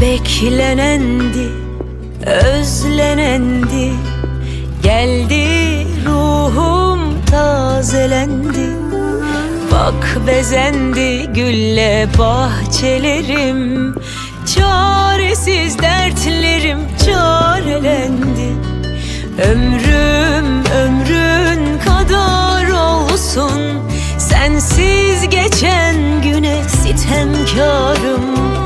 Beklenendi, özlenendi Geldi ruhum tazelendi Bak bezendi gülle bahçelerim Çaresiz dertlerim çarelendi. Ömrüm ömrün kadar olsun Sensiz geçen güne sitemkarım